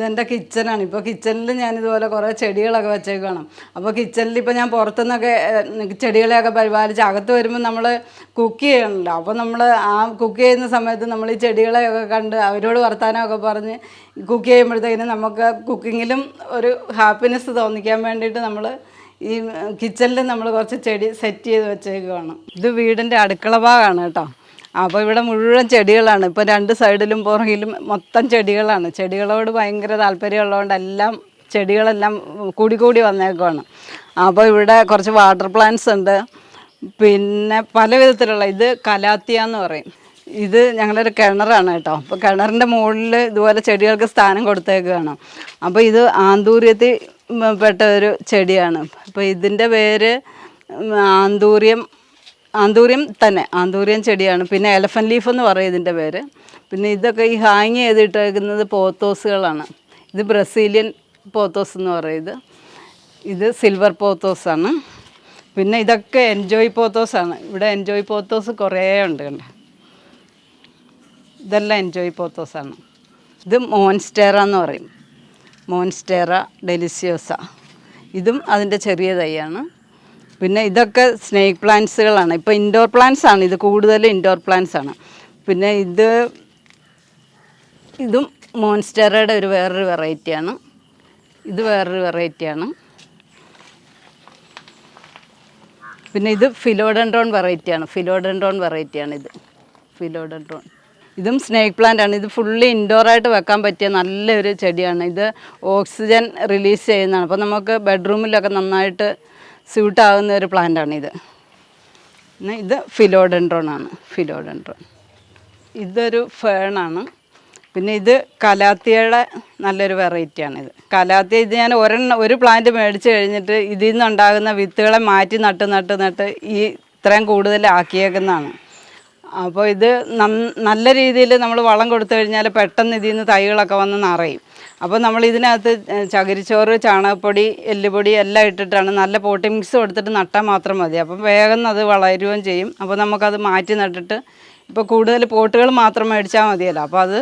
ഇതെന്റെ കിച്ചണാണ് ഇപ്പോൾ കിച്ചണിൽ ഞാൻ ഇതുപോലെ കുറേ ചെടികളൊക്കെ വെച്ചേക്കണം അപ്പോൾ കിച്ചണിൽ ഇപ്പോൾ ഞാൻ പുറത്തുനിന്നൊക്കെ ചെടികളെയൊക്കെ പരിപാലിച്ച് അകത്ത് വരുമ്പോൾ നമ്മൾ കുക്ക് ചെയ്യണമല്ലോ അപ്പോൾ നമ്മൾ ആ കുക്ക് ചെയ്യുന്ന സമയത്ത് നമ്മൾ ഈ ചെടികളെയൊക്കെ കണ്ട് അവരോട് വർത്തമാനമൊക്കെ പറഞ്ഞ് കുക്ക് ചെയ്യുമ്പോഴത്തേക്കിനും നമുക്ക് കുക്കിങ്ങിലും ഒരു ഹാപ്പിനെസ് തോന്നിക്കാൻ വേണ്ടിയിട്ട് നമ്മൾ ഈ കിച്ചണിൽ നമ്മൾ കുറച്ച് ചെടി സെറ്റ് ചെയ്ത് വെച്ചേക്കുവാണ്. ഇത് വീടിന്റെ അടുക്കള ഭാഗമാണ് കേട്ടോ. അപ്പോൾ ഇവിടെ മുഴുവൻ ചെടികളാണ്. ഇപ്പോൾ രണ്ട് സൈഡിലും പുറകിലും മൊത്തം ചെടികളാണ്. ചെടികളോട് ഭയങ്കര താല്പര്യമുള്ളതുകൊണ്ട് എല്ലാം ചെടികളെല്ലാം കൂടി കൂടി വന്നേക്കുവാണ്. അപ്പോൾ ഇവിടെ കുറച്ച് വാട്ടർ പ്ലാന്റ്സ് ഉണ്ട്. പിന്നെ പല വിധത്തിലുള്ള ഇത് കലാത്തിയ എന്ന് പറയും. ഇത് ഞങ്ങളൊരു കിണറാണ് കേട്ടോ. അപ്പോൾ കിണറിന്റെ മുകളിൽ ഇതുപോലെ ചെടികൾക്ക് സ്ഥാനം കൊടുത്തേക്കുകയാണ് അപ്പോൾ ഇത് ആന്തൂര്യത്തിൽ പെട്ട ഒരു ചെടിയാണ്. അപ്പോൾ ഇതിന്റെ പേര് ആന്തൂര്യം ആന്തൂര്യം തന്നെ ആന്തൂര്യം ചെടിയാണ്. പിന്നെ എലഫന്റ് ലീഫ് എന്ന് പറയും ഇതിന്റെ പേര്. പിന്നെ ഇതൊക്കെ ഈ ഹാങ് ചെയ്തിട്ടേക്കുന്നത് പോത്തോസുകളാണ്. ഇത് ബ്രസീലിയൻ പോത്തോസ് എന്ന് പറയുന്നത് ഇത്. സിൽവർ പോത്തോസാണ് പിന്നെ ഇതൊക്കെ എൻജോയ് പോത്തോസാണ് ഇവിടെ എൻജോയ് പോത്തോസ് കുറേ ഉണ്ട് കണ്ടോ? ഇതെല്ലാം എൻജോയ് പോത്തോസാണ് ഇത് മോൻസ്റ്റേറ എന്ന് പറയും. മോൻസ്റ്റേറ ഡെലിസിയോസ ഇതും അതിന്റെ ചെറിയ തൈയാണ്. പിന്നെ ഇതൊക്കെ സ്നേക്ക് പ്ലാന്റ്സുകളാണ് ഇപ്പോൾ ഇൻഡോർ പ്ലാന്റ്സ് ആണ്. ഇത് കൂടുതലും ഇൻഡോർ പ്ലാന്റ്സ് ആണ്. പിന്നെ ഇത് ഇതും മോൺസ്റ്ററയുടെ ഒരു വേറൊരു വെറൈറ്റിയാണ് ഇത് വേറൊരു വെറൈറ്റിയാണ് പിന്നെ ഇത് ഫിലോഡൻഡ്രോൺ വെറൈറ്റിയാണ് ഫിലോഡൻഡ്രോൺ വെറൈറ്റിയാണ് ഇത്. ഫിലോഡൻഡ്രോൺ ഇതും സ്നേക്ക് പ്ലാന്റ് ആണ്. ഇത് ഫുള്ളി ഇൻഡോറായിട്ട് വെക്കാൻ പറ്റിയ നല്ലൊരു ചെടിയാണ്. ഇത് ഓക്സിജൻ റിലീസ് ചെയ്യുന്നതാണ്. അപ്പോൾ നമുക്ക് ബെഡ്റൂമിലൊക്കെ നന്നായിട്ട് സ്യൂട്ട് ആകുന്ന ഒരു പ്ലാന്റാണ് ഇത്. പിന്നെ ഇത് ഫിലോഡൻഡ്രോൺ ആണ് ഫിലോഡൻഡ്രോൺ. ഇതൊരു ഫേണാണ്. പിന്നെ ഇത് കലാത്തിയയുടെ നല്ലൊരു വെറൈറ്റിയാണിത്. കലാത്തിയ ഇത് ഞാൻ ഒരെണ്ണം ഒരു പ്ലാന്റ് മേടിച്ച് കഴിഞ്ഞിട്ട് ഇതിൽ നിന്നുണ്ടാകുന്ന വിത്തുകളെ മാറ്റി നട്ട് നട്ട് നട്ട് ഈ ഇത്രയും കൂടുതൽ ആക്കിയേക്കുന്നതാണ് അപ്പോൾ ഇത് നല്ല രീതിയിൽ നമ്മൾ വളം കൊടുത്തു കഴിഞ്ഞാൽ പെട്ടെന്ന് ഇതിൽ നിന്ന് തൈകളൊക്കെ വന്ന് നിറയും. അപ്പോൾ നമ്മൾ ഇതിനകത്ത് ചകിരിച്ചോറ് ചാണകപ്പൊടി എല്ലുപൊടി എല്ലാം ഇട്ടിട്ടാണ് നല്ല പോട്ടി മിക്സ് കൊടുത്തിട്ട് നട്ടാൽ മാത്രം മതി. അപ്പം വേഗം അത് വളരുകയും ചെയ്യും. അപ്പോൾ നമുക്കത് മാറ്റി നട്ടിട്ട് ഇപ്പോൾ കൂടുതൽ പോട്ടുകൾ മാത്രം മേടിച്ചാൽ മതിയല്ലോ. അപ്പോൾ അത്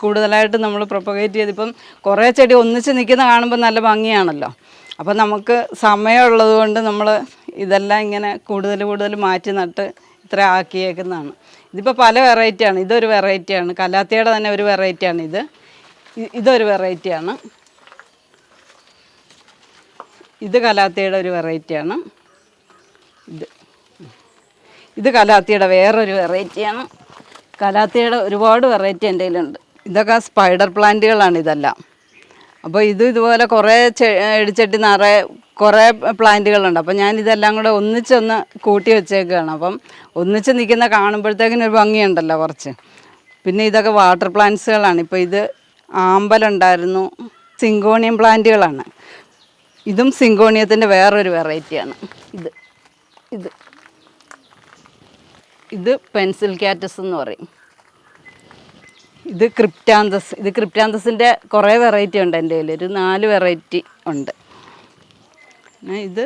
കൂടുതലായിട്ട് നമ്മൾ പ്രൊപ്പഗേറ്റ് ചെയ്ത് ഇപ്പം കുറേ ചെടി ഒന്നിച്ച് നിൽക്കുന്ന കാണുമ്പോൾ നല്ല ഭംഗിയാണല്ലോ. അപ്പോൾ നമുക്ക് സമയമുള്ളത് കൊണ്ട് നമ്മൾ ഇതെല്ലാം ഇങ്ങനെ കൂടുതൽ കൂടുതൽ മാറ്റി നട്ട് ഇത്ര ആക്കിയേക്കുന്നതാണ്. ഇതിപ്പോൾ പല വെറൈറ്റിയാണ് ഇതൊരു വെറൈറ്റിയാണ് കലാത്തിയുടെ തന്നെ ഒരു വെറൈറ്റിയാണ് ഇത്. ഇതൊരു വെറൈറ്റിയാണ് ഇത് കലാത്തിയുടെ ഒരു വെറൈറ്റിയാണ് ഇത്. ഇത് കലാത്തിയുടെ വേറൊരു വെറൈറ്റിയാണ് കലാത്തിയുടെ ഒരുപാട് വെറൈറ്റി എന്റെ കയ്യിലുണ്ട്. ഇതൊക്കെ സ്പൈഡർ പ്ലാന്റുകളാണ് ഇതെല്ലാം. അപ്പോൾ ഇത് ഇതുപോലെ കുറേ ചെടിച്ചട്ടി നിറയെ കുറേ പ്ലാന്റുകളുണ്ട്. അപ്പോൾ ഞാൻ ഇതെല്ലാം കൂടെ ഒന്നിച്ചൊന്ന് കൂട്ടി വെച്ചേക്കുകയാണ് അപ്പം ഒന്നിച്ച് നിൽക്കുന്ന കാണുമ്പോഴത്തേക്കിന് ഒരു ഭംഗിയുണ്ടല്ലോ കുറച്ച്. പിന്നെ ഇതൊക്കെ വാട്ടർ പ്ലാന്റ്സുകളാണ്. ഇപ്പോൾ ഇത് ആമ്പലുണ്ടായിരുന്നു. സിങ്കോണിയം പ്ലാന്റുകളാണ്. ഇതും സിങ്കോണിയത്തിന്റെ വേറൊരു വെറൈറ്റിയാണ്. ഇത് ഇത്. ഇത് പെൻസിൽ കാറ്റസ് എന്ന് പറയും. ഇത് ക്രിപ്റ്റാന്തസ് ഇത് ക്രിപ്റ്റാന്തസിന്റെ കുറേ വെറൈറ്റി ഉണ്ട് എന്റെ കയ്യിൽ ഒരു നാല് വെറൈറ്റി ഉണ്ട്. ഇത്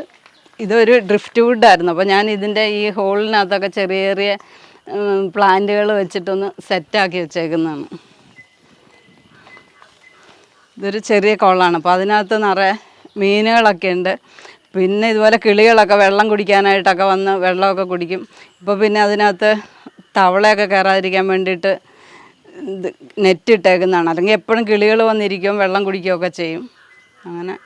ഇതൊരു ഡ്രിഫ്റ്റ് വുഡായിരുന്നു അപ്പോൾ ഞാൻ ഇതിന്റെ ഈ ഹോളിനകത്തൊക്കെ ചെറിയ ചെറിയ പ്ലാന്റുകൾ വെച്ചിട്ടൊന്ന് സെറ്റാക്കി വെച്ചേക്കുന്നതാണ്. ഇതൊരു ചെറിയ കുളമാണ് അപ്പോൾ അതിനകത്ത് നിറയെ മീനുകളൊക്കെ ഉണ്ട്. പിന്നെ ഇതുപോലെ കിളികളൊക്കെ വെള്ളം കുടിക്കാനായിട്ടൊക്കെ വന്ന് വെള്ളമൊക്കെ കുടിക്കും. ഇപ്പോൾ പിന്നെ അതിനകത്ത് തവളയൊക്കെ കയറാതിരിക്കാൻ വേണ്ടിയിട്ട് ഇത് നെറ്റ് ഇട്ടേക്കുന്നതാണ്. അല്ലെങ്കിൽ എപ്പോഴും കിളികൾ വന്നിരിക്കും വെള്ളം കുടിക്കുകയൊക്കെ ചെയ്യും. അങ്ങനെ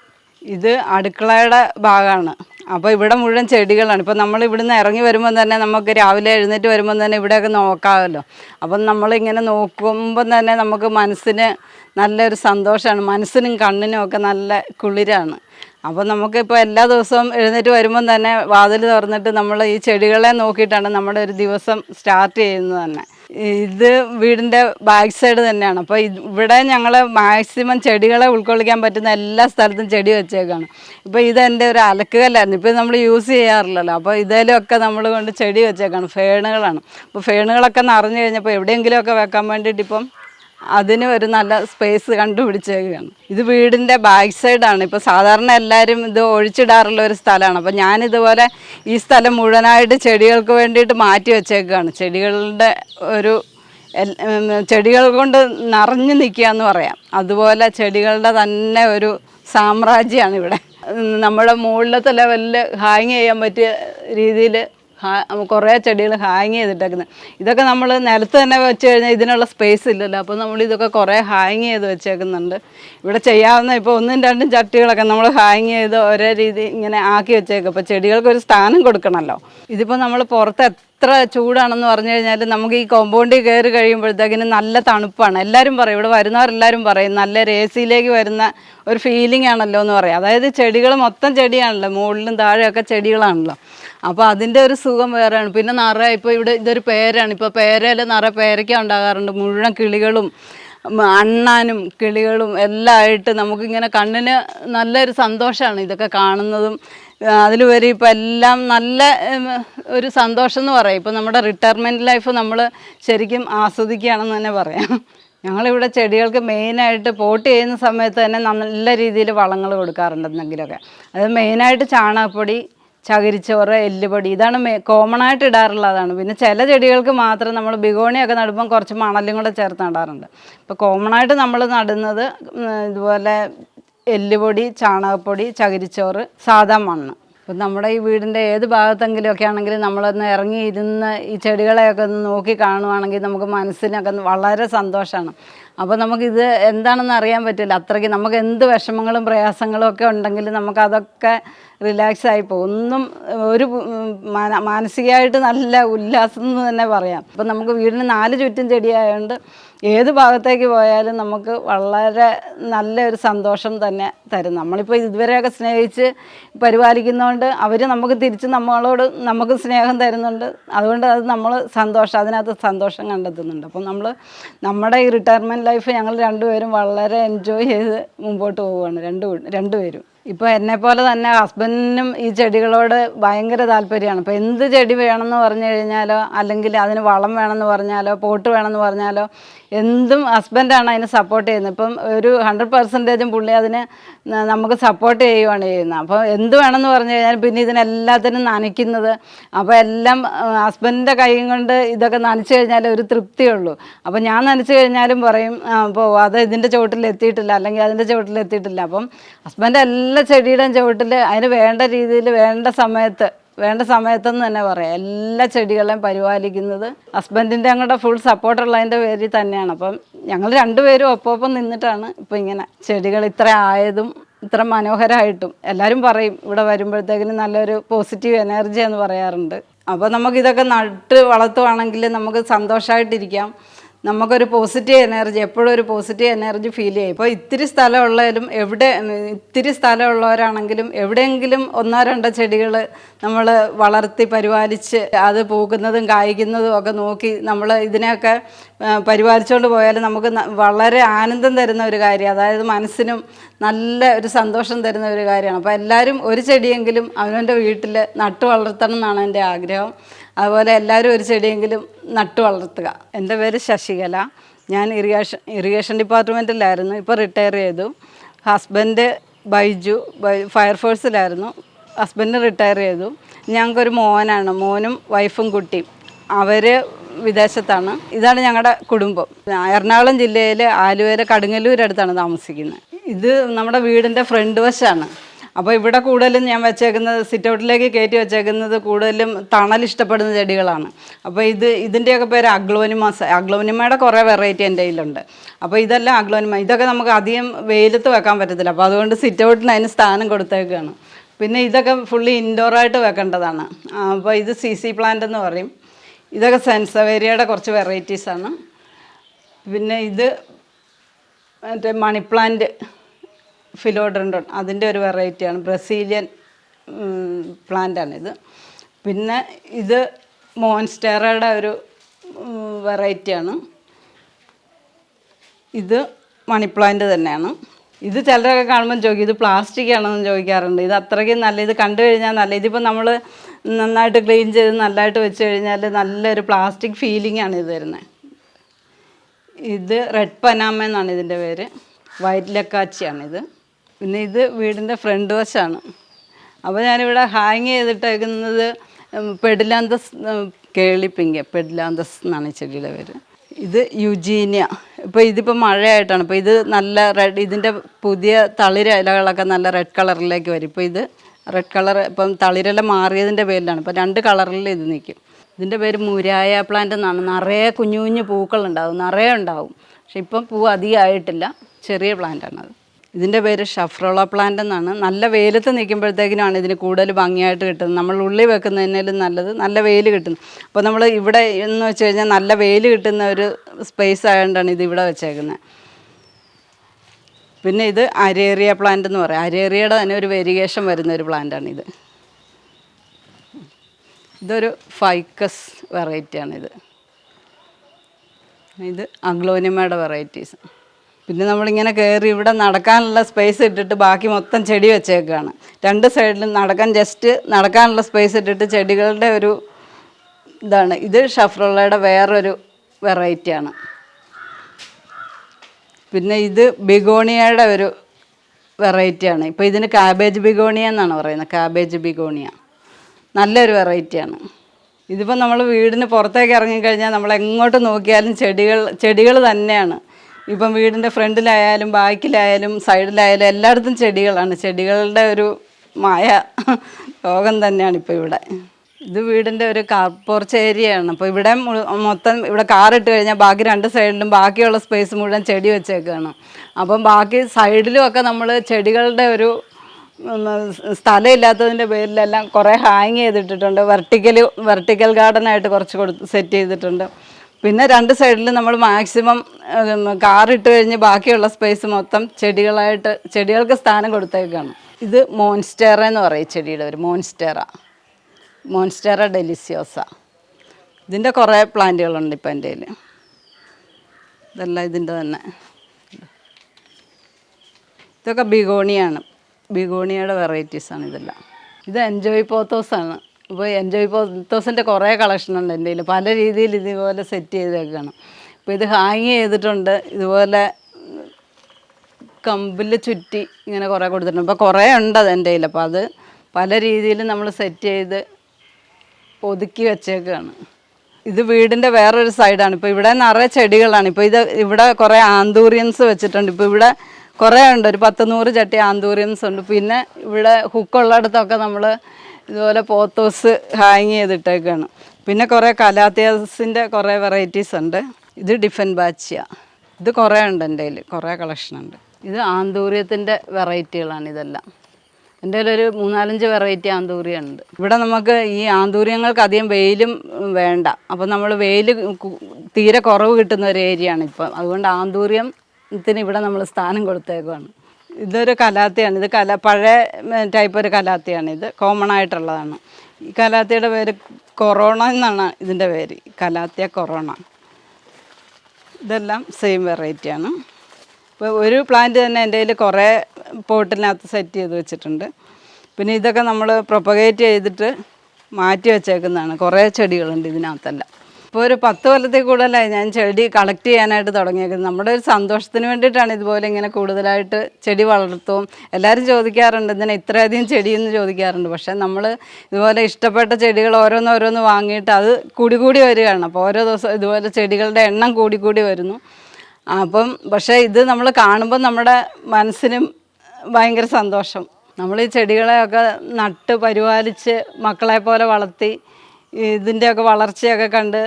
ഇത് അടുക്കളയുടെ ഭാഗമാണ്. അപ്പോൾ ഇവിടെ മുഴുവൻ ചെടികളാണ്. ഇപ്പോൾ നമ്മൾ ഇവിടുന്ന് ഇറങ്ങി വരുമ്പോൾ തന്നെ നമുക്ക് രാവിലെ എഴുന്നേറ്റ് വരുമ്പോൾ തന്നെ ഇവിടെയൊക്കെ നോക്കാമല്ലോ. അപ്പം നമ്മളിങ്ങനെ നോക്കുമ്പോൾ തന്നെ നമുക്ക് മനസ്സിന് നല്ലൊരു സന്തോഷമാണ്. മനസ്സിനും കണ്ണിനും ഒക്കെ നല്ല കുളിരാണ്. അപ്പോൾ നമുക്കിപ്പോൾ എല്ലാ ദിവസവും എഴുന്നേറ്റ് വരുമ്പം തന്നെ വാതിൽ തുറന്നിട്ട് നമ്മൾ ഈ ചെടികളെ നോക്കിയിട്ടാണ് നമ്മുടെ ഒരു ദിവസം സ്റ്റാർട്ട് ചെയ്യുന്നത് തന്നെ. ഇത് വീടിന്റെ ബാക്ക് സൈഡ് തന്നെയാണ്. അപ്പോൾ ഇവിടെ ഞങ്ങൾ മാക്സിമം ചെടികളെ ഉൾക്കൊള്ളിക്കാൻ പറ്റുന്ന എല്ലാ സ്ഥലത്തും ചെടി വെച്ചേക്കാണ്. ഇപ്പോൾ ഇതെന്റെ ഒരു അലക്കുകല്ലായിരുന്നു. ഇപ്പോൾ നമ്മൾ യൂസ് ചെയ്യാറില്ലല്ലോ. അപ്പോൾ ഇതിലൊക്കെ നമ്മൾ കൊണ്ട് ചെടി വെച്ചേക്കാണ്. ഫേണുകളാണ്. അപ്പോൾ ഫേണുകളൊക്കെ നിറഞ്ഞു കഴിഞ്ഞപ്പോൾ എവിടെയെങ്കിലുമൊക്കെ വെക്കാൻ വേണ്ടിയിട്ട് ഇപ്പം അതിന് ഒരു നല്ല സ്പേസ് കണ്ടുപിടിച്ചേക്കുകയാണ്. ഇത് വീടിന്റെ ബാക്ക് സൈഡാണ് ഇപ്പോൾ സാധാരണ എല്ലാവരും ഇത് ഒഴിച്ചിടാറുള്ള ഒരു സ്ഥലമാണ്. അപ്പോൾ ഞാനിതുപോലെ ഈ സ്ഥലം മുഴുവനായിട്ട് ചെടികൾക്ക് വേണ്ടിയിട്ട് മാറ്റി വെച്ചേക്കുകയാണ്. ചെടികളുടെ ഒരു ചെടികൾ കൊണ്ട് നിറഞ്ഞു നിൽക്കുക എന്ന് പറയാം. അതുപോലെ ചെടികളുടെ തന്നെ ഒരു സാമ്രാജ്യമാണ് ഇവിടെ. നമ്മുടെ മുകളിലത്തെ ലെവലിൽ ഹാങ് ചെയ്യാൻ പറ്റിയ രീതിയിൽ കുറേ ചെടികൾ ഹാങ് ചെയ്തിട്ടേക്കുന്നത് ഇതൊക്കെ നമ്മൾ നിലത്ത് തന്നെ വെച്ച് കഴിഞ്ഞാൽ ഇതിനുള്ള സ്പേസ് ഇല്ലല്ലോ. അപ്പോൾ നമ്മൾ ഇതൊക്കെ കുറേ ഹാങ് ചെയ്ത് വെച്ചേക്കുന്നുണ്ട്. ഇവിടെ ചെയ്യാവുന്ന ഇപ്പോൾ ഒന്നും രണ്ടും ചട്ടികളൊക്കെ നമ്മൾ ഹാങ് ചെയ്ത് ഒരേ രീതി ഇങ്ങനെ ആക്കി വെച്ചേക്കും. അപ്പോൾ ചെടികൾക്ക് ഒരു സ്ഥാനം കൊടുക്കണമല്ലോ ഇതിപ്പോൾ നമ്മൾ പുറത്ത് എത്ര ചൂടാണെന്ന് പറഞ്ഞു കഴിഞ്ഞാൽ നമുക്ക് ഈ കോമ്പൗണ്ടിൽ കയറി കഴിയുമ്പോഴത്തേക്കിന് നല്ല തണുപ്പാണ്. എല്ലാവരും പറയും ഇവിടെ വരുന്നവരെല്ലാവരും പറയും നല്ല എ സിയിലേക്ക് വരുന്ന ഒരു ഫീലിംഗ് ആണല്ലോ എന്ന് പറയും. അതായത് ചെടികൾ മൊത്തം ചെടിയാണല്ലോ. മുകളിലും താഴെയൊക്കെ ചെടികളാണല്ലോ. അപ്പോൾ അതിന്റെ ഒരു സുഖം വേറെയാണ്. പിന്നെ നിറയെ ഇപ്പോൾ ഇവിടെ ഇതൊരു പേരാണ്. ഇപ്പോൾ പേരയിൽ നിറയെ പേരയ്ക്ക ഉണ്ടാകാറുണ്ട്. മുഴുവൻ കിളികളും അണ്ണാനും കിളികളും എല്ലാം ആയിട്ട് നമുക്കിങ്ങനെ കണ്ണിന് നല്ലൊരു സന്തോഷമാണ് ഇതൊക്കെ കാണുന്നതും. അതിലുപരി ഇപ്പം എല്ലാം നല്ല ഒരു സന്തോഷം എന്ന് പറയും. ഇപ്പം നമ്മുടെ റിട്ടയർമെന്റ് ലൈഫ് നമ്മൾ ശരിക്കും ആസ്വദിക്കുകയാണെന്ന് തന്നെ പറയാം. ഞങ്ങളിവിടെ ചെടികൾക്ക് മെയിനായിട്ട് പോട്ട് ചെയ്യുന്ന സമയത്ത് തന്നെ നല്ല രീതിയിൽ വളങ്ങൾ കൊടുക്കാറുണ്ട് എന്തെങ്കിലുമൊക്കെ അത് മെയിനായിട്ട് ചാണകപ്പൊടി ചകിരിച്ചോറ് എല്ലുപൊടി ഇതാണ് കോമൺ ആയിട്ട് ഇടാറുള്ളതാണ്. പിന്നെ ചില ചെടികൾക്ക് മാത്രം നമ്മൾ ബിഗോണിയൊക്കെ നടുമ്പം കുറച്ച് മണലും കൂടെ ചേർത്ത് നടാറുണ്ട്. ഇപ്പോൾ കോമൺ ആയിട്ട് നമ്മൾ നടുന്നത് ഇതുപോലെ എല്ലുപൊടി ചാണകപ്പൊടി ചകിരിച്ചോറ് സാധാ മണ്ണ്. ഇപ്പം നമ്മുടെ ഈ വീടിന്റെ ഏത് ഭാഗത്തെങ്കിലുമൊക്കെ ആണെങ്കിൽ നമ്മളൊന്ന് ഇറങ്ങി ഇരുന്ന് ഈ ചെടികളെയൊക്കെ ഒന്ന് നോക്കി കാണുവാണെങ്കിൽ നമുക്ക് മനസ്സിനൊക്കെ വളരെ സന്തോഷമാണ് അപ്പോൾ നമുക്കിത് എന്താണെന്ന് അറിയാൻ പറ്റില്ല. അത്രയ്ക്ക് നമുക്ക് എന്ത് വിഷമങ്ങളും പ്രയാസങ്ങളും ഒക്കെ ഉണ്ടെങ്കിൽ നമുക്കതൊക്കെ റിലാക്സ് ആയി പോകും. ഒന്നും ഒരു മാനസികമായിട്ട് നല്ല ഉല്ലാസം എന്ന് തന്നെ പറയാം. അപ്പം നമുക്ക് വീടിന് നാല് ചുറ്റും ചെടിയായതുകൊണ്ട് ഏത് ഭാഗത്തേക്ക് പോയാലും നമുക്ക് വളരെ നല്ലൊരു സന്തോഷം തന്നെ തരും. നമ്മളിപ്പോൾ ഇതുവരെയൊക്കെ സ്നേഹിച്ച് പരിപാലിക്കുന്നതുകൊണ്ട് അവർ നമുക്ക് തിരിച്ച് നമ്മളോട് നമുക്ക് സ്നേഹം തരുന്നുണ്ട്. അതുകൊണ്ട് അത് നമ്മൾ സന്തോഷം അതിനകത്ത് സന്തോഷം കണ്ടെത്തുന്നുണ്ട്. അപ്പം നമ്മൾ നമ്മുടെ ഈ റിട്ടയർമെന്റ് ലൈഫ് ഞങ്ങൾ രണ്ടുപേരും വളരെ എൻജോയ് ചെയ്ത് മുമ്പോട്ട് പോവുകയാണ്. രണ്ടു രണ്ടുപേരും. ഇപ്പോൾ എന്നെ പോലെ തന്നെ ഹസ്ബൻഡിനും ഈ ചെടികളോട് ഭയങ്കര താല്പര്യമാണ്. ഇപ്പോൾ എന്ത് ചെടി വേണമെന്ന് പറഞ്ഞു കഴിഞ്ഞാലോ അല്ലെങ്കിൽ അതിന് വളം വേണമെന്ന് പറഞ്ഞാലോ പോട്ട് വേണമെന്ന് പറഞ്ഞാലോ എന്തും ഹസ്ബൻഡാണ് അതിന് സപ്പോർട്ട് ചെയ്യുന്നത്. ഇപ്പം ഒരു ഹൺഡ്രഡ് പെർസെന്റേജും പുള്ളി അതിന് നമുക്ക് സപ്പോർട്ട് ചെയ്യുവാണ് ചെയ്യുന്നത്. അപ്പോൾ എന്ത് വേണമെന്ന് പറഞ്ഞു കഴിഞ്ഞാൽ പിന്നെ ഇതിനെല്ലാത്തിനും നനയ്ക്കുന്നത്. അപ്പോൾ എല്ലാം ഹസ്ബൻഡിന്റെ കൈ കൊണ്ട് ഇതൊക്കെ നനച്ചു കഴിഞ്ഞാൽ ഒരു തൃപ്തിയുള്ളൂ. അപ്പോൾ ഞാൻ നനച്ചു കഴിഞ്ഞാലും പറയും അപ്പോൾ അത് ഇതിന്റെ ചുവട്ടിൽ എത്തിയിട്ടില്ല അല്ലെങ്കിൽ അതിന്റെ ചുവട്ടിൽ എത്തിയിട്ടില്ല. അപ്പം ഹസ്ബൻഡ് എല്ലാ ചെടിയുടെയും ചുവട്ടിൽ അതിന് വേണ്ട രീതിയിൽ വേണ്ട സമയത്ത് വേണ്ട സമയത്തെന്ന് തന്നെ പറയാം. എല്ലാ ചെടികളെയും പരിപാലിക്കുന്നത് ഹസ്ബൻഡിന്റെ അങ്ങോട്ട് ഫുൾ സപ്പോർട്ടുള്ളതിന്റെ പേരിൽ തന്നെയാണ്. അപ്പം ഞങ്ങൾ രണ്ടുപേരും ഒപ്പം നിന്നിട്ടാണ് ഇപ്പം ഇങ്ങനെ ചെടികൾ ഇത്ര ആയതും ഇത്ര മനോഹരമായിട്ടും എല്ലാവരും പറയും ഇവിടെ വരുമ്പോഴത്തേക്കിനും നല്ലൊരു പോസിറ്റീവ് എനർജി എന്ന് പറയാറുണ്ട്. അപ്പോൾ നമുക്കിതൊക്കെ നട്ട് വളർത്തുവാണെങ്കിൽ നമുക്ക് സന്തോഷമായിട്ടിരിക്കാം നമുക്കൊരു പോസിറ്റീവ് എനർജി എപ്പോഴും ഒരു പോസിറ്റീവ് എനർജി ഫീൽ ചെയ്യും. ഇപ്പോൾ ഇത്തിരി സ്ഥലമുള്ളവരും എവിടെ ഇത്തിരി സ്ഥലമുള്ളവരാണെങ്കിലും എവിടെയെങ്കിലും ഒന്നോ രണ്ടോ ചെടികൾ നമ്മൾ വളർത്തി പരിപാലിച്ച് അത് പൂക്കുന്നതും കായ്ക്കുന്നതും ഒക്കെ നോക്കി നമ്മൾ ഇതിനെയൊക്കെ പരിപാലിച്ചുകൊണ്ട് പോയാൽ നമുക്ക് വളരെ ആനന്ദം തരുന്ന ഒരു കാര്യം. അതായത് മനസ്സിനും നല്ല ഒരു സന്തോഷം തരുന്ന ഒരു കാര്യമാണ്. അപ്പോൾ എല്ലാവരും ഒരു ചെടിയെങ്കിലും അവനവന്റെ വീട്ടിൽ നട്ടു വളർത്തണം എന്നാണ് എന്റെ ആഗ്രഹം. അതുപോലെ എല്ലാവരും ഒരു ചെടിയെങ്കിലും നട്ടു വളർത്തുക. എന്റെ പേര് ശശികല. ഞാൻ ഇറിഗേഷൻ ഇറിഗേഷൻ ഡിപ്പാർട്ട്മെന്റിലായിരുന്നു. ഇപ്പോൾ റിട്ടയർ ചെയ്തു. ഹസ്ബൻഡ് ബൈജു ബൈ ഫയർഫോഴ്സിലായിരുന്നു ഹസ്ബൻഡ് റിട്ടയർ ചെയ്തു. ഞങ്ങൾക്കൊരു മോനാണ്. മോനും വൈഫും കുട്ടിയും. അവർ വിദേശത്താണ്. ഇതാണ് ഞങ്ങളുടെ കുടുംബം. എറണാകുളം ജില്ലയിൽ ആലുവയിലെ കടുങ്ങല്ലൂരടുത്താണ് താമസിക്കുന്നത്. ഇത് നമ്മുടെ വീടിന്റെ ഫ്രണ്ട് വശമാണ് അപ്പോൾ ഇവിടെ കൂടുതലും ഞാൻ വെച്ചേക്കുന്നത് സിറ്റ് ഔട്ടിലേക്ക് കയറ്റി വെച്ചേക്കുന്നത് കൂടുതലും തണൽ ഇഷ്ടപ്പെടുന്ന ചെടികളാണ്. അപ്പോൾ ഇത് ഇതിന്റെയൊക്കെ പേര് അഗ്ലോനിമാസ് അഗ്ലോനിമയുടെ കുറേ വെറൈറ്റി എന്റെ കയ്യിലുണ്ട്. അപ്പോൾ ഇതെല്ലാം അഗ്ലോനിമ ഇതൊക്കെ നമുക്ക് അധികം വെയിലത്ത് വെക്കാൻ പറ്റത്തില്ല. അപ്പോൾ അതുകൊണ്ട് സിറ്റ് ഔട്ടിന് അതിന് സ്ഥാനം കൊടുത്തേക്കാണ്. പിന്നെ ഇതൊക്കെ ഫുള്ളി ഇൻഡോറായിട്ട് വെക്കേണ്ടതാണ്. അപ്പോൾ ഇത് സി സി പ്ലാന്റ് എന്ന് പറയും. ഇതൊക്കെ സെൻസവേരിയയുടെ കുറച്ച് വെറൈറ്റീസാണ് പിന്നെ ഇത് മറ്റേ മണി പ്ലാന്റ് ഫിലോഡ്രൻഡോൺ അതിന്റെ ഒരു വെറൈറ്റിയാണ്. ബ്രസീലിയൻ പ്ലാന്റാണിത് പിന്നെ ഇത് മോൻസ്റ്റേറയുടെ ഒരു വെറൈറ്റിയാണ്. ഇത് മണി പ്ലാന്റ് തന്നെയാണ്. ഇത് ചിലരൊക്കെ കാണുമ്പോൾ ചോദിക്കും ഇത് പ്ലാസ്റ്റിക് ആണെന്ന് ചോദിക്കാറുണ്ട്. ഇത് അത്രയ്ക്കും നല്ല ഇത് കണ്ടു കഴിഞ്ഞാൽ നല്ല ഇതിപ്പോൾ നമ്മൾ നന്നായിട്ട് ക്ലീൻ ചെയ്ത് നല്ലതായിട്ട് വെച്ച് കഴിഞ്ഞാൽ നല്ലൊരു പ്ലാസ്റ്റിക് ഫീലിംഗ് ആണ് ഇത് തരുന്നത് ഇത് റെഡ് പനാമ എന്നാണ് ഇതിന്റെ പേര്. വൈറ്റ് ലക്കാച്ചിയാണിത്. പിന്നെ ഇത് വീടിന്റെ ഫ്രണ്ട് വശമാണ് അപ്പോൾ ഞാനിവിടെ ഹാങ് ചെയ്തിട്ടേക്കുന്നത് പെഡിലാന്തസ് കേളിപ്പിങ്ക പെഡിലാന്തസ് എന്നാണ് ചെടിയുടെ പേര്. ഇത് യുജീനിയ. ഇപ്പോൾ ഇതിപ്പോൾ മഴയായിട്ടാണ്. ഇപ്പോൾ ഇത് നല്ല റെഡ് ഇതിന്റെ പുതിയ തളിര ഇലകളൊക്കെ നല്ല റെഡ് കളറിലേക്ക് വരും. ഇപ്പോൾ ഇത് റെഡ് കളർ ഇപ്പം തളിരെല്ലാം മാറിയതിന്റെ പേരിലാണ്. ഇപ്പം രണ്ട് കളറിൽ ഇത് നിൽക്കും. ഇതിന്റെ പേര് മുരായ പ്ലാന്റ് എന്നാണ്. നിറയെ കുഞ്ഞു കുഞ്ഞു പൂക്കളുണ്ടാവും. നിറയെ ഉണ്ടാവും. പക്ഷെ ഇപ്പം പൂ അധികമായിട്ടില്ല. ചെറിയ പ്ലാന്റാണത് ഇതിന്റെ പേര് ഷഫ്രോള പ്ലാന്റ് എന്നാണ്. നല്ല വെയിലത്ത് നിൽക്കുമ്പോഴത്തേക്കിനാണ് ഇതിന് കൂടുതൽ ഭംഗിയായിട്ട് കിട്ടുന്നത്. നമ്മൾ ഉള്ളി വെക്കുന്നതിനേലും നല്ലത് നല്ല വെയിൽ കിട്ടുന്നു. അപ്പോൾ നമ്മൾ ഇവിടെ എന്ന് വെച്ച് കഴിഞ്ഞാൽ നല്ല വെയിൽ കിട്ടുന്ന ഒരു സ്പേസ് ആയതുകൊണ്ടാണ് ഇത് ഇവിടെ വെച്ചേക്കുന്നത്. പിന്നെ ഇത് അരേറിയ പ്ലാന്റ് എന്ന് പറയാം. അരേറിയയുടെ തന്നെ ഒരു വെരിഗേഷൻ വരുന്ന ഒരു പ്ലാന്റാണിത് ഇതൊരു ഫൈക്കസ് വെറൈറ്റിയാണിത് ഇത് അഗ്ലോനിമയുടെ വെറൈറ്റീസ് പിന്നെ നമ്മളിങ്ങനെ കയറി ഇവിടെ നടക്കാനുള്ള സ്പേസ് ഇട്ടിട്ട് ബാക്കി മൊത്തം ചെടി വെച്ചേക്കാണ്. രണ്ട് സൈഡിലും നടക്കാൻ ജസ്റ്റ് നടക്കാനുള്ള സ്പേസ് ഇട്ടിട്ട് ചെടികളുടെ ഒരു ഇതാണ്. ഇത് ഷഫ്രോളയുടെ വേറൊരു വെറൈറ്റിയാണ് പിന്നെ ഇത് ബിഗോണിയയുടെ ഒരു വെറൈറ്റിയാണ് ഇപ്പോൾ ഇതിന് കാബേജ് ബിഗോണിയ എന്നാണ് പറയുന്നത്. Cabbage begonia. നല്ലൊരു വെറൈറ്റിയാണ് ഇതിപ്പോൾ നമ്മൾ വീടിന് പുറത്തേക്ക് ഇറങ്ങിക്കഴിഞ്ഞാൽ നമ്മൾ എങ്ങോട്ട് നോക്കിയാലും ചെടികൾ ചെടികൾ തന്നെയാണ്. ഇപ്പം വീടിന്റെ ഫ്രണ്ടിലായാലും ബാക്കിലായാലും സൈഡിലായാലും എല്ലായിടത്തും ചെടികളാണ്. ചെടികളുടെ ഒരു മായ ലോകം തന്നെയാണ് ഇപ്പോൾ ഇവിടെ. ഇത് വീടിന്റെ ഒരു കാർ പോർച്ച് ഏരിയയാണ് അപ്പോൾ ഇവിടെ മൊത്തം ഇവിടെ കാർ ഇട്ട് കഴിഞ്ഞാൽ ബാക്കി രണ്ട് സൈഡിലും ബാക്കിയുള്ള സ്പേസ് മുഴുവൻ ചെടി വെച്ചേക്കാണ്. അപ്പം ബാക്കി സൈഡിലും ഒക്കെ നമ്മൾ ചെടികളുടെ ഒരു സ്ഥലമില്ലാത്തതിന്റെ പേരിലെല്ലാം കുറേ ഹാങ് ചെയ്തിട്ടിട്ടുണ്ട്. വെർട്ടിക്കൽ വെർട്ടിക്കൽ ഗാർഡനായിട്ട് കുറച്ച് കൊടുത്ത് സെറ്റ് ചെയ്തിട്ടുണ്ട്. പിന്നെ രണ്ട് സൈഡിൽ നമ്മൾ മാക്സിമം കാറിട്ട് കഴിഞ്ഞ് ബാക്കിയുള്ള സ്പേസ് മൊത്തം ചെടികളായിട്ട് ചെടികൾക്ക് സ്ഥാനം കൊടുത്തേക്കാണ്. ഇത് മോൺസ്റ്റേറ എന്ന് പറയും ചെടിയുടെ ഒരു മോൺസ്റ്റേറ മോൺസ്റ്റേറ ഡെലിസിയോസ ഇതിന്റെ കുറേ പ്ലാന്റുകളുണ്ട് ഇപ്പം എന്റെ കയ്യിൽ. ഇതെല്ലാം ഇതിന്റെ തന്നെ. ഇതൊക്കെ ബിഗോണിയാണ്. ബിഗോണിയയുടെ വെറൈറ്റീസാണ് ഇതെല്ലാം. ഇത് എൻജോയ് പോത്തോസാണ് ഇപ്പോൾ എൻജോയ് പോത്തോസിന്റെ കുറേ കളക്ഷൻ ഉണ്ട് എന്റെ കയ്യിൽ പല രീതിയിൽ ഇതുപോലെ സെറ്റ് ചെയ്തേക്കാണ്. ഇപ്പോൾ ഇത് ഹാങ് ചെയ്തിട്ടുണ്ട്. ഇതുപോലെ കമ്പിൽ ചുറ്റി ഇങ്ങനെ കുറേ കൊടുത്തിട്ടുണ്ട്. അപ്പോൾ കുറേ ഉണ്ട് അത് എന്റെ കയ്യിൽ അപ്പോൾ അത് പല രീതിയിൽ നമ്മൾ സെറ്റ് ചെയ്ത് ഒതുക്കി വെച്ചേക്കാണ്. ഇത് വീടിന്റെ വേറൊരു സൈഡാണ് ഇപ്പോൾ ഇവിടെ നിറയെ ചെടികളാണ്. ഇപ്പോൾ ഇത് ഇവിടെ കുറേ ആന്തൂറിയൻസ് വെച്ചിട്ടുണ്ട്. ഇപ്പോൾ ഇവിടെ കുറേ ഉണ്ട്. ഒരു പത്ത് നൂറ് ചട്ടി ആന്തൂറിയൻസ് ഉണ്ട്. പിന്നെ ഇവിടെ ഹുക്കുള്ളിടത്തൊക്കെ നമ്മൾ ഇതുപോലെ പോത്തോസ് ഹാങ് ചെയ്തിട്ടേക്കാണ്. പിന്നെ കുറേ കലാത്യാസിന്റെ കുറേ വെറൈറ്റീസ് ഉണ്ട്. ഇത് ഡിഫൻ ബാച്ചിയ. ഇത് കുറേ ഉണ്ട് എന്റെ കയ്യിൽ കുറേ കളക്ഷൻ ഉണ്ട്. ഇത് ആന്തൂര്യത്തിന്റെ വെറൈറ്റികളാണ് ഇതെല്ലാം. എന്റെ കയ്യിലൊരു മൂന്നാലഞ്ച് വെറൈറ്റി ആന്തൂറിയം ഉണ്ട്. ഇവിടെ നമുക്ക് ഈ ആന്തൂര്യങ്ങൾക്ക് അധികം വെയിലും വേണ്ട. അപ്പോൾ നമ്മൾ വെയിൽ തീരെ കുറവ് കിട്ടുന്ന ഒരു ഏരിയ ആണ് ഇപ്പം. അതുകൊണ്ട് ആന്തൂര്യത്തിന് ഇവിടെ നമ്മൾ സ്ഥാനം കൊടുത്തേക്കുവാണ്. ഇതൊരു കലാത്തിയാണ്. ഇത് കല പഴയ ടൈപ്പ് ഒരു കലാത്തിയാണ് ഇത്. കോമൺ ആയിട്ടുള്ളതാണ്. ഈ കലാത്തിയുടെ പേര് കൊറോണ എന്നാണ് ഇതിന്റെ പേര്. Calathea corona. ഇതെല്ലാം സെയിം വെറൈറ്റിയാണ് ഇപ്പോൾ ഒരു പ്ലാന്റ് തന്നെ എന്റെ കയ്യിൽ കുറേ പോട്ടിനകത്ത് സെറ്റ് ചെയ്ത് വെച്ചിട്ടുണ്ട്. പിന്നെ ഇതൊക്കെ നമ്മൾ പ്രൊപ്പഗേറ്റ് ചെയ്തിട്ട് മാറ്റി വെച്ചേക്കുന്നതാണ്. കുറേ ചെടികളുണ്ട് ഇതിനകത്തെല്ലാം. ഇപ്പോൾ ഒരു പത്ത് കൊല്ലത്തിൽ കൂടുതലായി. ഞാൻ ചെടി കളക്ട് ചെയ്യാനായിട്ട് തുടങ്ങിയേക്കുന്നത് നമ്മുടെ ഒരു സന്തോഷത്തിന് വേണ്ടിയിട്ടാണ് ഇതുപോലെ ഇങ്ങനെ കൂടുതലായിട്ട് ചെടി വളർത്തും എല്ലാവരും ചോദിക്കാറുണ്ട് ഇതിനെ ഇത്രയധികം ചെടിയെന്ന് ചോദിക്കാറുണ്ട്. പക്ഷേ നമ്മൾ ഇതുപോലെ ഇഷ്ടപ്പെട്ട ചെടികൾ ഓരോന്നോരോന്ന് ഓരോന്ന് വാങ്ങിയിട്ട് അത് കൂടി കൂടി വരികയാണ്. അപ്പോൾ ഓരോ ദിവസം ഇതുപോലെ ചെടികളുടെ എണ്ണം കൂടി കൂടി വരുന്നു. അപ്പം പക്ഷേ ഇത് നമ്മൾ കാണുമ്പോൾ നമ്മുടെ മനസ്സിനും ഭയങ്കര സന്തോഷം. നമ്മൾ ഈ ചെടികളെയൊക്കെ നട്ട് പരിപാലിച്ച് മക്കളെ പോലെ വളർത്തി ഇതിന്റെയൊക്കെ വളർച്ചയൊക്കെ കണ്ട്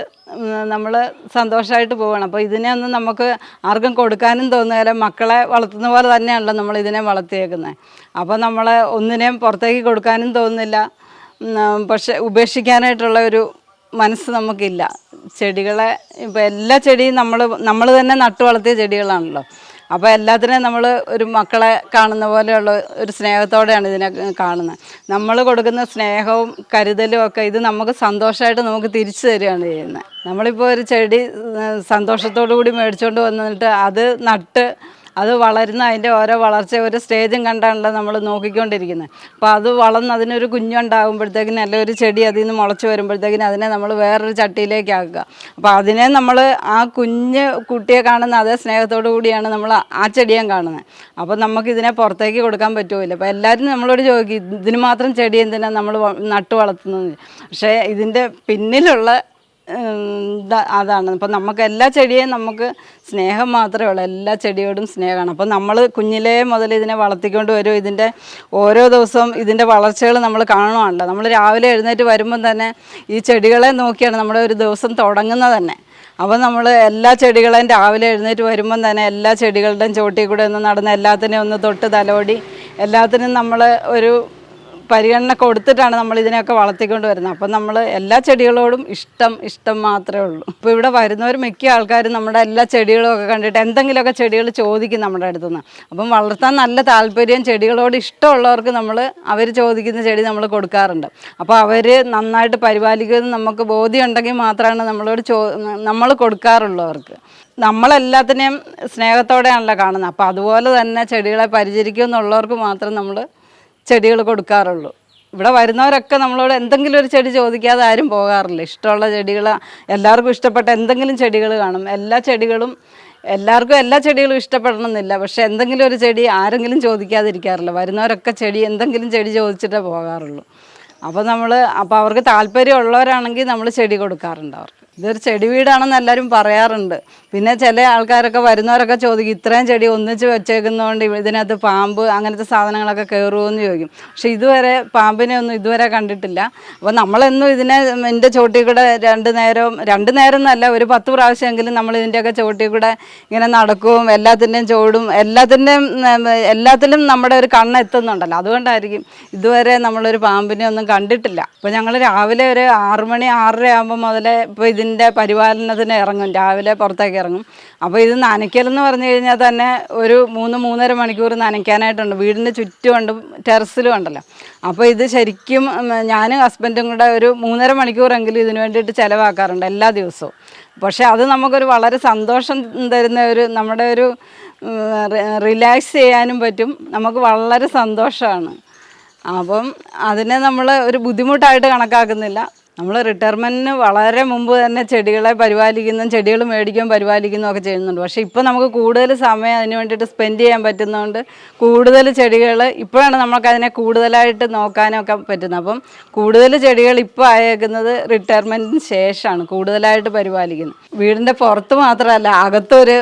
നമ്മൾ സന്തോഷമായിട്ട് പോവുകയാണ് അപ്പോൾ ഇതിനെ ഒന്നും നമുക്ക് ആർക്കും കൊടുക്കാനും തോന്നുകയില്ല മക്കളെ വളർത്തുന്ന പോലെ തന്നെയാണല്ലോ നമ്മൾ ഇതിനെ വളർത്തിയേക്കുന്നത് അപ്പോൾ നമ്മൾ ഒന്നിനെയും പുറത്തേക്ക് കൊടുക്കാനും തോന്നുന്നില്ല. പക്ഷെ ഉപേക്ഷിക്കാനായിട്ടുള്ള ഒരു മനസ്സ് നമുക്കില്ല. ചെടികളെ ഇപ്പോൾ എല്ലാ ചെടിയും നമ്മൾ നമ്മൾ തന്നെ നട്ടു വളർത്തിയ ചെടികളാണല്ലോ. അപ്പോൾ എല്ലാത്തിനും നമ്മൾ ഒരു മക്കളെ കാണുന്ന പോലെയുള്ള ഒരു സ്നേഹത്തോടെയാണ് ഇതിനെ കാണുന്നത്. നമ്മൾ കൊടുക്കുന്ന സ്നേഹവും കരുതലും ഒക്കെ ഇത് നമുക്ക് സന്തോഷമായിട്ട് നമുക്ക് തിരിച്ചു തരികയാണ് ചെയ്യുന്നത്. നമ്മളിപ്പോൾ ഒരു ചെടി സന്തോഷത്തോടു കൂടി മേടിച്ചുകൊണ്ട് വന്നിട്ട് അത് നട്ട് അത് വളരുന്ന അതിന്റെ ഓരോ വളർച്ച ഒരു സ്റ്റേജും കണ്ടാണല്ലോ നമ്മൾ നോക്കിക്കൊണ്ടിരിക്കുന്നത്. അപ്പോൾ അത് വളർന്ന് അതിനൊരു കുഞ്ഞുണ്ടാകുമ്പോഴത്തേക്കിന് അല്ലെങ്കിൽ ഒരു ചെടി അതിൽ നിന്ന് മുളച്ച് വരുമ്പോഴത്തേക്കിന് അതിനെ നമ്മൾ വേറൊരു ചട്ടിയിലേക്ക് ആക്കുക. അപ്പോൾ അതിനെ നമ്മൾ ആ കുഞ്ഞ് കുട്ടിയെ കാണുന്ന അതേ സ്നേഹത്തോടു കൂടിയാണ് നമ്മൾ ആ ചെടിയെ കാണുന്നത്. അപ്പോൾ നമുക്കിതിനെ പുറത്തേക്ക് കൊടുക്കാൻ പറ്റുമില്ല അപ്പോൾ എല്ലാവരും നമ്മളോട് ചോദിക്കും ഇതിന് മാത്രം ചെടി എന്തിനാണ് നമ്മൾ നട്ടു വളർത്തുന്നത്? പക്ഷേ ഇതിന്റെ പിന്നിലുള്ള അതാണ്. അപ്പം നമുക്ക് എല്ലാ ചെടിയെയും നമുക്ക് സ്നേഹം മാത്രമേ ഉള്ളൂ. എല്ലാ ചെടിയോടും സ്നേഹമാണ്. അപ്പം നമ്മൾ കുഞ്ഞിലേ മുതൽ ഇതിനെ വളർത്തിക്കൊണ്ട് വരും. ഇതിന്റെ ഓരോ ദിവസവും ഇതിന്റെ വളർച്ചകൾ നമ്മൾ കാണുവാണല്ലോ. നമ്മൾ രാവിലെ എഴുന്നേറ്റ് വരുമ്പം തന്നെ ഈ ചെടികളെ നോക്കിയാണ് നമ്മുടെ ഒരു ദിവസം തുടങ്ങുന്നത് തന്നെ. അപ്പോൾ നമ്മൾ എല്ലാ ചെടികളെയും രാവിലെ എഴുന്നേറ്റ് വരുമ്പം തന്നെ എല്ലാ ചെടികളുടെയും ചോട്ടിൽ കൂടെ ഒന്ന് നടന്ന് എല്ലാത്തിനെയും ഒന്ന് തൊട്ട് തലോടി എല്ലാത്തിനും നമ്മൾ ഒരു പരിഗണന കൊടുത്തിട്ടാണ് നമ്മൾ ഇതിനെയൊക്കെ വളർത്തിക്കൊണ്ട് വരുന്നത്. അപ്പം നമ്മൾ എല്ലാ ചെടികളോടും ഇഷ്ടം ഇഷ്ടം മാത്രമേ ഉള്ളൂ. ഇപ്പോൾ ഇവിടെ വരുന്നവർ മിക്ക ആൾക്കാരും നമ്മുടെ എല്ലാ ചെടികളൊക്കെ കണ്ടിട്ട് എന്തെങ്കിലുമൊക്കെ ചെടികൾ ചോദിക്കും നമ്മുടെ അടുത്തു നിന്ന് അപ്പം വളർത്താൻ നല്ല താല്പര്യം ചെടികളോട് ഇഷ്ടമുള്ളവർക്ക് നമ്മൾ അവർ ചോദിക്കുന്ന ചെടി നമ്മൾ കൊടുക്കാറുണ്ട്. അപ്പോൾ അവർ നന്നായിട്ട് പരിപാലിക്കുമെന്ന് നമുക്ക് ബോധ്യം ഉണ്ടെങ്കിൽ മാത്രമാണ് നമ്മളോട് ചോ നമ്മൾ കൊടുക്കാറുള്ളവർക്ക്. നമ്മളെല്ലാത്തിനെയും സ്നേഹത്തോടെയാണല്ലോ കാണുന്നത്. അപ്പോൾ അതുപോലെ തന്നെ ചെടികളെ പരിചരിക്കുമെന്നുള്ളവർക്ക് മാത്രം നമ്മൾ ചെടികൾ കൊടുക്കാറുള്ളൂ. ഇവിടെ വരുന്നവരൊക്കെ നമ്മളോട് എന്തെങ്കിലും ഒരു ചെടി ചോദിക്കാതെ ആരും പോകാറില്ല. ഇഷ്ടമുള്ള ചെടികൾ എല്ലാവർക്കും ഇഷ്ടപ്പെട്ട എന്തെങ്കിലും ചെടികൾ കാണും. എല്ലാ ചെടികളും എല്ലാവർക്കും എല്ലാ ചെടികളും ഇഷ്ടപ്പെടണമെന്നില്ല. പക്ഷെ എന്തെങ്കിലും ഒരു ചെടി ആരെങ്കിലും ചോദിക്കാതിരിക്കാറില്ല. വരുന്നവരൊക്കെ ചെടി എന്തെങ്കിലും ചെടി ചോദിച്ചിട്ടേ പോകാറുള്ളൂ. അപ്പോൾ നമ്മൾ അപ്പോൾ അവർക്ക് താല്പര്യമുള്ളവരാണെങ്കിൽ നമ്മൾ ചെടി കൊടുക്കാറുണ്ട് അവർക്ക്. ഇതൊരു ചെടി വീടാണെന്ന് എല്ലാവരും പറയാറുണ്ട്. പിന്നെ ചില ആൾക്കാരൊക്കെ വരുന്നവരൊക്കെ ചോദിക്കും ഇത്രയും ചെടി ഒന്നിച്ച് വെച്ചേക്കുന്നതുകൊണ്ട് ഇതിനകത്ത് പാമ്പ് അങ്ങനത്തെ സാധനങ്ങളൊക്കെ കയറുമെന്ന് ചോദിക്കും. പക്ഷെ ഇതുവരെ പാമ്പിനെ ഒന്നും ഇതുവരെ കണ്ടിട്ടില്ല. അപ്പോൾ നമ്മളെന്നും ഇതിനെ എന്റെ ചോട്ടിൽ കൂടെ രണ്ട് നേരവും രണ്ട് നേരം എന്നല്ല ഒരു പത്ത് പ്രാവശ്യമെങ്കിലും നമ്മൾ ഇതിന്റെയൊക്കെ ചോട്ടിൽ കൂടെ ഇങ്ങനെ നടക്കും എല്ലാത്തിന്റെയും ചോടും എല്ലാത്തിന്റെയും എല്ലാത്തിലും നമ്മുടെ ഒരു കണ്ണ് എത്തുന്നുണ്ടല്ലോ. അതുകൊണ്ടായിരിക്കും ഇതുവരെ നമ്മളൊരു പാമ്പിനെ ഒന്നും കണ്ടിട്ടില്ല. അപ്പോൾ ഞങ്ങൾ രാവിലെ ഒരു ആറുമണി ആറര ആകുമ്പോൾ മുതലേ ഇപ്പോൾ ഇതിന്റെ പരിപാലനത്തിന് ഇറങ്ങും. രാവിലെ പുറത്തേക്ക് ഇറങ്ങും. അപ്പോൾ ഇത് നനയ്ക്കലെന്ന് പറഞ്ഞു കഴിഞ്ഞാൽ തന്നെ ഒരു മൂന്ന് മൂന്നര മണിക്കൂർ നനയ്ക്കാനായിട്ടുണ്ട്. വീടിന്റെ ചുറ്റുമുണ്ട് ടെറസിലും ഉണ്ടല്ലോ. അപ്പോൾ ഇത് ശരിക്കും ഞാനും ഹസ്ബൻഡും കൂടെ ഒരു മൂന്നര മണിക്കൂറെങ്കിലും ഇതിനു വേണ്ടിയിട്ട് ചിലവാക്കാറുണ്ട് എല്ലാ ദിവസവും. പക്ഷേ അത് നമുക്കൊരു വളരെ സന്തോഷം തരുന്ന ഒരു നമ്മുടെ ഒരു റിലാക്സ് ചെയ്യാനും പറ്റും. നമുക്ക് വളരെ സന്തോഷമാണ്. അപ്പം അതിനെ നമ്മൾ ഒരു ബുദ്ധിമുട്ടായിട്ട് കണക്കാക്കുന്നില്ല. നമ്മൾ റിട്ടയർമെന്റിന് വളരെ മുമ്പ് തന്നെ ചെടികളെ പരിപാലിക്കുന്നതും ചെടികൾ മേടിക്കുകയും പരിപാലിക്കുന്നതും ഒക്കെ ചെയ്യുന്നുണ്ട്. പക്ഷേ ഇപ്പോൾ നമുക്ക് കൂടുതൽ സമയം അതിന് വേണ്ടിയിട്ട് സ്പെൻഡ് ചെയ്യാൻ പറ്റുന്നതുകൊണ്ട് കൂടുതൽ ചെടികൾ ഇപ്പോഴാണ് നമുക്ക് അതിനെ കൂടുതലായിട്ട് നോക്കാനൊക്കെ പറ്റുന്നത്. അപ്പം കൂടുതൽ ചെടികൾ ഇപ്പോൾ അയക്കുന്നത് റിട്ടയർമെന്റിന് ശേഷമാണ് കൂടുതലായിട്ട് പരിപാലിക്കുന്നത്. വീടിന്റെ പുറത്ത് മാത്രമല്ല അകത്തൊരു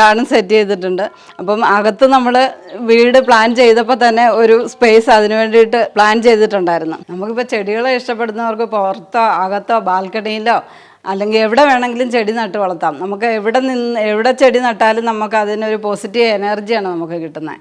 ഗാർഡൻ സെറ്റ് ചെയ്തിട്ടുണ്ട്. അപ്പം അകത്ത് നമ്മൾ വീട് പ്ലാൻ ചെയ്തപ്പോൾ തന്നെ ഒരു സ്പേസ് അതിന് വേണ്ടിയിട്ട് പ്ലാൻ ചെയ്തിട്ടുണ്ടായിരുന്നു. നമുക്കിപ്പോൾ ചെടികളെ ഇഷ്ടപ്പെടുന്നവർക്ക് പുറത്തോ അകത്തോ ബാൽക്കണിയിലോ അല്ലെങ്കിൽ എവിടെ വേണമെങ്കിലും ചെടി നട്ട് വളർത്താം. നമുക്ക് എവിടെ നിന്ന് എവിടെ ചെടി നട്ടാലും നമുക്ക് അതിനൊരു പോസിറ്റീവ് എനർജിയാണ് നമുക്ക് കിട്ടുന്നത്.